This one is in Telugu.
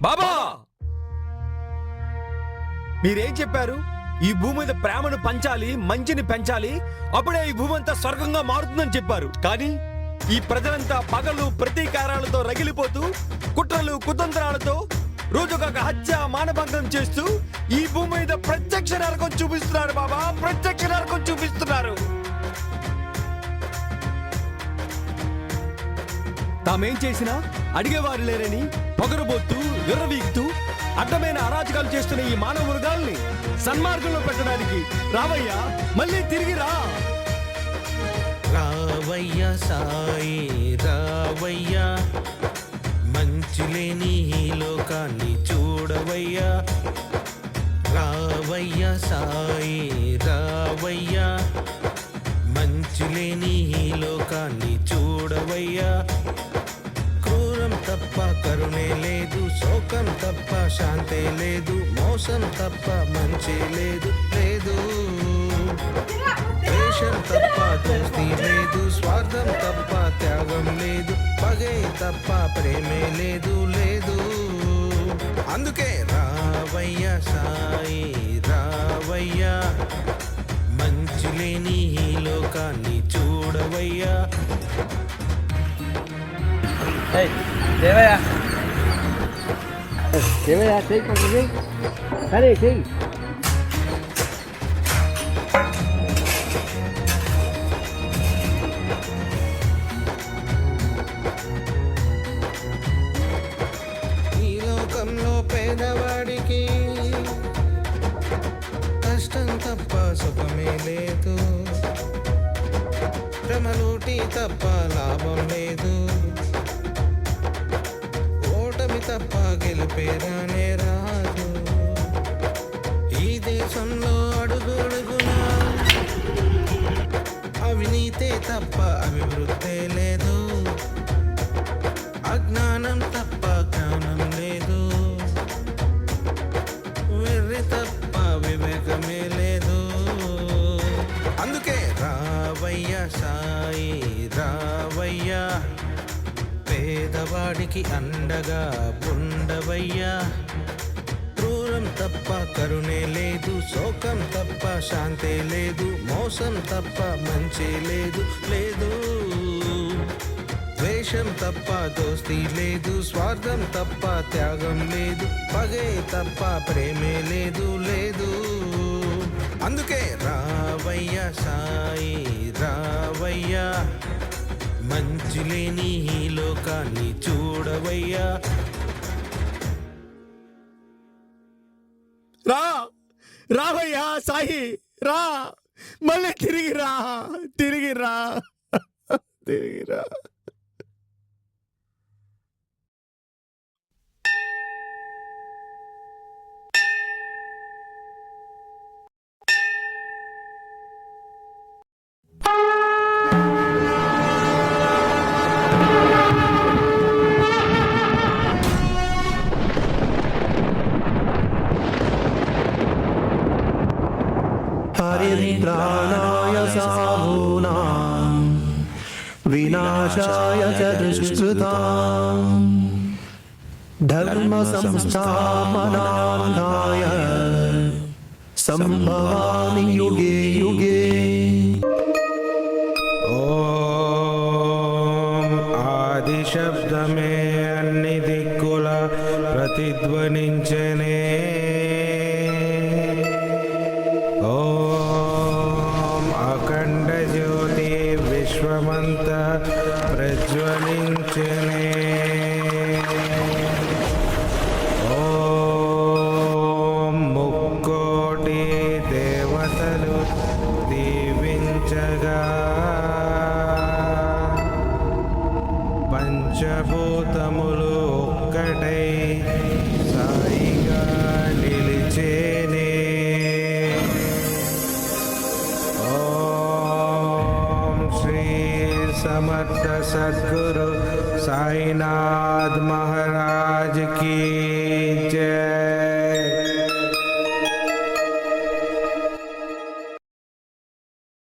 బాబా! మీరేం చెప్పారు? ఈ భూమి మీద ప్రేమను పంచాలి మంచిని పెంచాలి అప్పుడే ఈ భూమి అంతా స్వర్గంగా మారుతుందని చెప్పారు. కానీ ఈ ప్రజలంతా పగలు ప్రతీకారాలతో రగిలిపోతూ కుట్రలు కుతంత్రాలతో రోజుకొక హత్య మానభంగం చేస్తూ ఈ భూమి మీద ప్రత్యక్ష నరకం చూపిస్తున్నారు బాబా ప్రత్యక్ష నరకం చూపిస్తున్నారు. తామేం చేసినా అడిగేవారు లేరని పొగరబోత్తూ విర్రవీగుతూ అడ్డమైన అరాచకాలు చేస్తున్న ఈ మానవ మృగాల్ని సన్మార్గంలో పెట్టడానికి రావయ్యా మళ్ళీ తిరిగి రా. రావయ్య సాయి రావయ్య. మంచి లేని ఈ లోకాన్ని చూడవయ్యా. రావయ్య సాయి రావయ్య. మంచి లేని ఈ లోకాన్ని చూడవయ్యా. తప్ప కరుణే లేదు శోకం తప్ప శాంతే లేదు మోసం తప్ప మంచి లేదు లేదు. ద్వేషం తప్ప దోస్తి లేదు స్వార్థం తప్ప త్యాగం లేదు పగే తప్ప ప్రేమే లేదు లేదు. అందుకే రావయ్య సాయి రావయ్య. మంచి లేని ఈ లోకాన్ని చూడవయ్యా. దేవయ్య. దేవయ్య చెయ్యి కొంచెం సరే లోకంలో పేదవాడికి కష్టం తప్ప సుఖమే లేదు. శ్రమలూటి తప్ప లాభం లేదు. తప్ప గెలిపేరానే రాదు ఈ దేశంలో అడుగుడుగునా అవినీతే తప్ప అభివృద్ధే లేదు. అజ్ఞానం తప్ప జ్ఞానం లేదు. వెర్రి తప్ప వివేకమే లేదు. అందుకే రావయ్య సాయి రావయ్యా పేదవాడికి అండగా ఉండవయ్యా. క్రూరం తప్ప కరుణే లేదు శోకం తప్ప శాంతే లేదు మోసం తప్ప మంచి లేదు లేదు. ద్వేషం తప్ప దోస్తి లేదు స్వార్థం తప్ప త్యాగం లేదు పగే తప్ప ప్రేమే లేదు లేదు. అందుకే రావయ్య సాయి రావయ్యా. మంచి లేని ఈ లోకాన్ని చూడవయ్యా. రా రావయ్యా సాయి రా. మళ్ళీ తిరిగి రా తిరిగి రా తిరిగి రా हरिद्राणाय साधूनां विनाशाय च दुष्कृताम् धर्मसंस्थापनार्थाय सम्भवामि युगे युगे। ప్రజ్వలించనే ఓం ముక్కోటి దేవతలు దీవించగా. పంచభూతములు ఒక్కటై సాయిగా నిలిచేనే. ఓం శ్రీ साईनाथ महाराज की